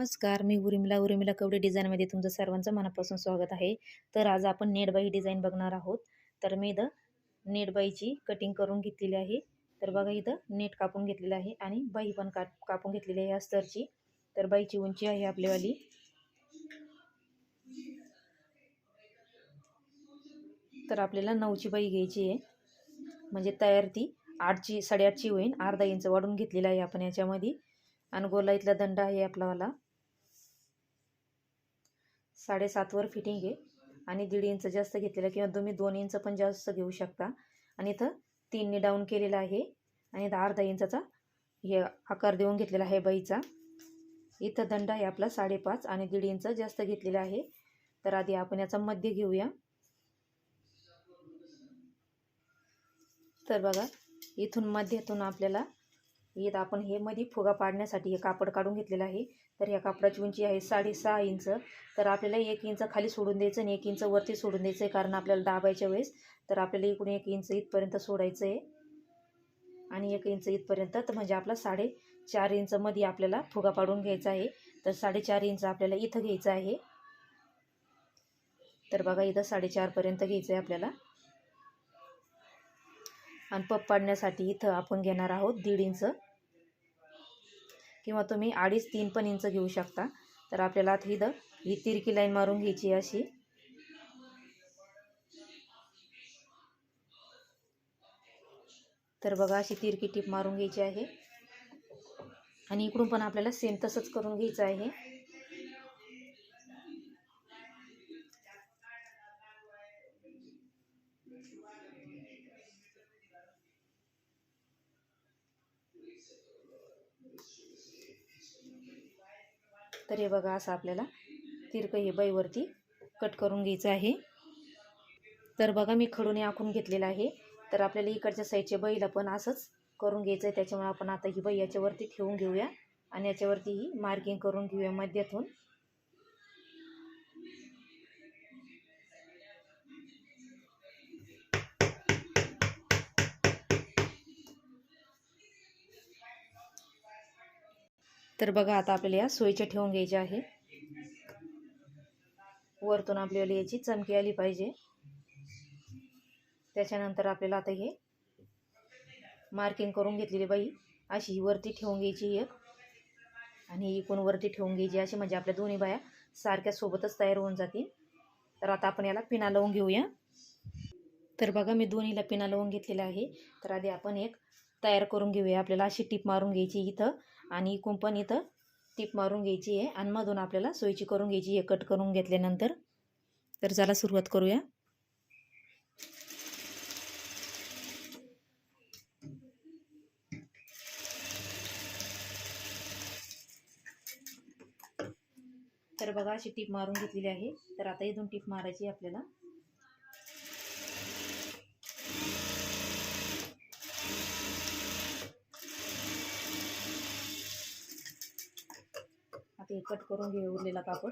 नमस्कार मी उर्मिला. उर्मिला कवडे डिझाईनमध्ये तुमचं सर्वांचं मनापासून स्वागत आहे. तर आज आपण नेटबाई डिझाईन बघणार आहोत. तर मी इथं नेटबाईची कटिंग करून घेतलेली आहे. तर बघा इथं नेट कापून घेतलेलं आहे आणि बाई पण काप कापून घेतलेली आहे अस्तरची तर बाईची उंची आहे आपल्यावाली तर आपल्याला नऊची बाई घ्यायची आहे. म्हणजे तयार ती आठची साडेआठची होईल अर्धा इंच वाढून घेतलेला आहे आपण याच्यामध्ये. आणि गोलाईतला दंड आहे आपलावाला. साडेसातवर फिटिंग आहे. आणि दीड इंच जास्त घेतलेलं किंवा तुम्ही दोन इंच पण जास्त घेऊ शकता. आणि इथं तीनने डाऊन केलेला आहे. आणि इथं अर्धा इंचाचा हे आकार देऊन घेतलेला आहे बाईचा इथं दंड आहे आपला साडेपाच आणि दीड इंच जास्त घेतलेला आहे. तर आधी आपण याचा मध्य घेऊया. तर बघा इथून मध्यातून आपल्याला इथं आपण हे मध्ये फुगा पाडण्यासाठी हे कापड काढून घेतलेलं आहे. तर ह्या कापडाची उंची आहे साडेसहा इंच. तर आपल्याला एक इंच खाली सोडून द्यायचं आणि एक इंच वरती सोडून द्यायचं आहे कारण आपल्याला दाबायच्या वेळेस. तर आपल्याला इकडून एक इंच इथपर्यंत सोडायचं आहे. आणि एक इंच इथपर्यंत तर म्हणजे आपला साडे चार इंचमध्ये आपल्याला फुगा पाडून घ्यायचा आहे. तर साडेचार इंच आपल्याला इथं घ्यायचं आहे. तर बघा इथं साडेचारपर्यंत घ्यायचं आहे आपल्याला. आणि पप पाडण्यासाठी इथं आपण घेणार आहोत दीड इंच. किंवा तुम्ही अडीच तीन पण इंच घेऊ शकता. तर आपल्याला आता इथं ही तिरकी लाईन मारून घ्यायची अशी. तर बघा अशी तिरकी टीप मारून घ्यायची आहे. आणि इकडून पण आपल्याला सेम तसंच करून घ्यायचं आहे. तर हे बघा असं आपल्याला तिरकं हे बाईवरती कट करून घ्यायचं आहे. तर बघा मी खडूने आखून घेतलेलं आहे. तर आपल्याला इकडच्या साईडचे बैला पण असंच करून घ्यायचं आहे. त्याच्यामुळे आपण आता ही बाई याच्यावरती ठेवून घेऊया आणि याच्यावरती ही मार्किंग करून घेऊया मध्यातून. तर बघा आता आपल्याला या सोयीच्या ठेवून घ्यायचे आहे वरतून आपल्याला याची चमकी आली पाहिजे. त्याच्यानंतर आपल्याला आता हे मार्किंग करून घेतलेली बाई अशी वरती ठेवून घ्यायची एक. आणि इकून वरती ठेवून घ्यायची अशी म्हणजे आपल्या दोन्ही बाया सारख्या सोबतच तयार होऊन जातील. तर आता आपण याला पिना लावून घेऊया. तर बघा मी दोन्हीला पिना लावून घेतलेला आहे. तर आधी आपण एक तयार करून घेऊया. आपल्याला अशी टीप मारून घ्यायची इथं. आणि कुंपण इथं टीप मारून घ्यायची आहे. आणि मधून आपल्याला सोयीची करून घ्यायची आहे. कट करून घेतल्यानंतर. तर चला सुरुवात करूया. तर बघा अशी टीप मारून घेतलेली आहे. तर आता इथून टीप मारायची आहे आपल्याला. ते कट करून घेऊ उरलेला कापड.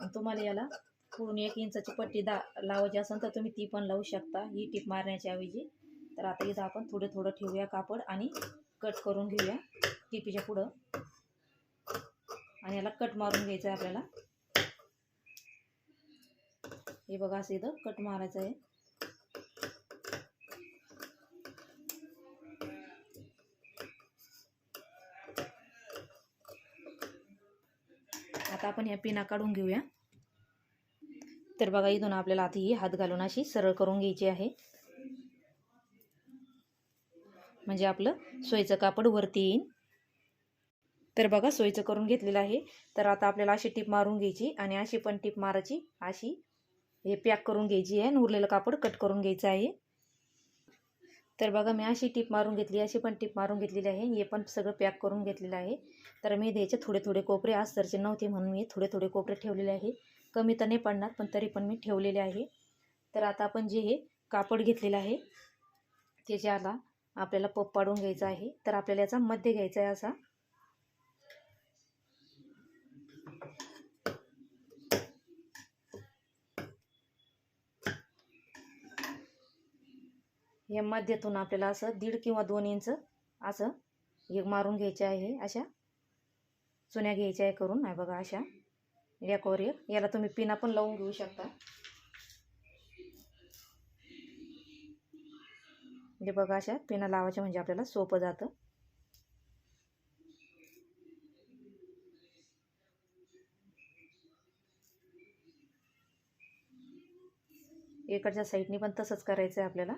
आणि तुम्हाला याला पूर्ण एक इंचाची पट्टी दा लावायची असेल तर तुम्ही ती पण लावू शकता ही टीप मारण्याच्या ऐवजी. तर आता इथं आपण थोडं थोडं ठेवूया कापड आणि कट करून घेऊया टिपीच्या पुढं. आणि याला कट मारून घ्यायचं आहे आपल्याला. हे बघा असं इथं कट मारायचं आहे. आता आपण या पिना काढून घेऊया. तर बघा इथून आपल्याला आता ही हात घालून अशी सरळ करून घ्यायची आहे. म्हणजे आपलं सोयीचं कापड वरती येईल तर बघा सोयीचं करून घेतलेलं आहे. तर आता आपल्याला अशी टीप मारून घ्यायची आणि अशी पण टीप मारायची. अशी हे पॅक करून घ्यायची आहे आणि उरलेलं कापड कट करून घ्यायचं आहे. तर बघा मी अशी टीप मारून घेतली अशी पण टीप मारून घेतलेली आहे. हे पण सगळं पॅक करून घेतलेलं आहे. तर मी द्यायचे थोडे थोडे कोपरे अस्तरचे नव्हते म्हणून मी थोडे थोडे कोपरे ठेवलेले आहे. कमी तर नाही पडणार पण तरी पण मी ठेवलेले आहे. तर आता आपण जे हे कापड घेतलेलं आहे त्याच्याला आपल्याला पप पाडून घ्यायचा आहे. तर आपल्याला याचा मध्य घ्यायचा आहे असा. हे मध्यातून आपल्याला असं दीड किंवा दोन इंच असं एक मारून घ्यायचे आहे. अशा चुन्या घ्यायच्या आहे करून. आहे बघा अशा याकोर एक. याला तुम्ही पिना पण लावून घेऊ शकता. म्हणजे बघा अशा पिना लावायच्या म्हणजे आपल्याला सोपं जातं. इकडच्या साईडनी पण तसंच करायचं आहे आपल्याला.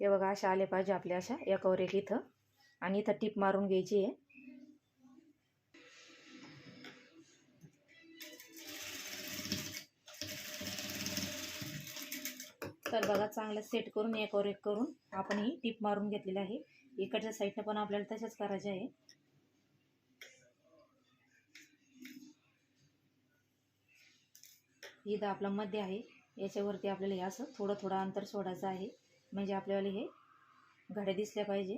हे बघा अशा आले पाहिजे आपल्या अशा एकावर एक इथं. आणि इथं टीप मारून घ्यायची आहे. तर बघा चांगलं सेट करून एकावर एक करून आपण ही टीप मारून घेतलेली आहे. इकडच्या साईडनं पण आपल्याला तसेच करायचे आहे. इथं आपला मध्य आहे. याच्यावरती आपल्याला हे असं थोडं थोडं अंतर सोडायचं आहे. म्हणजे आपल्याला हे घड्या दिसल्या पाहिजे.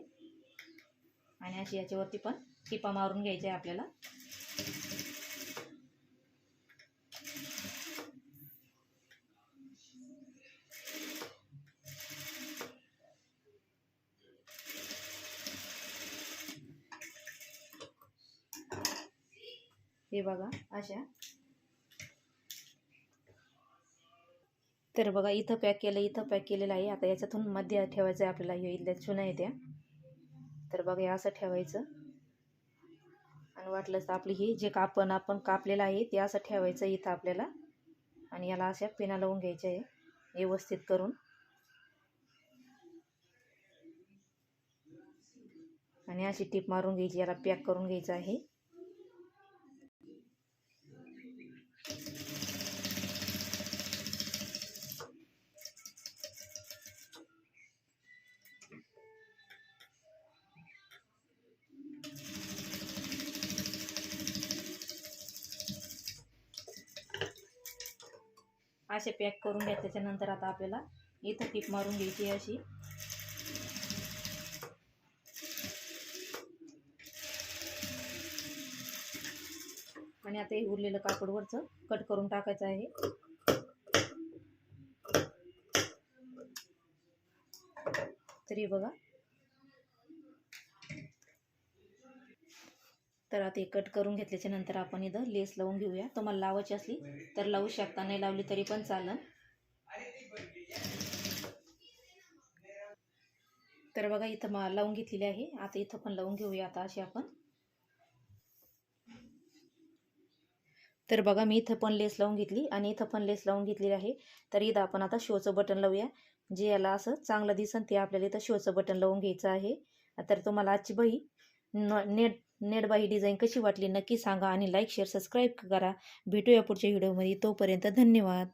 आणि अशी याच्यावरती पण टिपा मारून घ्यायच्या आहे आपल्याला. हे बघा अशा तर बघा इथं पॅक केलं इथं पॅक केलेलं आहे. आता याच्यातून मध्ये ठेवायचं आहे आपल्याला. हे इथल्या चुना येत्या तर बघा हे असं ठेवायचं. आणि वाटलंच तर आपली ही जे कापण आपण कापलेलं आहे ते असं ठेवायचं इथं आपल्याला. आणि याला अशा पिना लावून घ्यायच्या आहे व्यवस्थित करून. आणि अशी टीप मारून घ्यायची याला पॅक करून घ्यायचं आहे. असे पॅक करून घ्या त्याच्यानंतर आता आपल्याला इथं टीप मारून घ्यायची अशी. आणि आता हे उरलेलं कापडवरचं कट करून टाकायचं आहे. तरी बघा. तर आता कट करून घेतल्याच्या नंतर आपण इथं लेस लावून घेऊया. तुम्हाला लावायची असली तर लावू शकता नाही लावली तरी पण चालेल तर बघा इथं मा लावून घेतलेली आहे. आता इथं पण लावून घेऊया आता अशी आपण. तर बघा मी इथं पण लेस लावून घेतली आणि इथं पण लेस लावून घेतलेली आहे. तर इथं आपण आता शोचं बटन लावूया. जे याला असं चांगलं दिसन ते आपल्याला इथं शोचं बटन लावून घ्यायचं आहे. तर तुम्हाला आजची बही न नेट नेटबाई डिझाईन कशी वाटली नक्की सांगा आणि लाईक शेअर सबस्क्राईब करा. भेटूया पुढच्या व्हिडिओमध्ये तोपर्यंत धन्यवाद.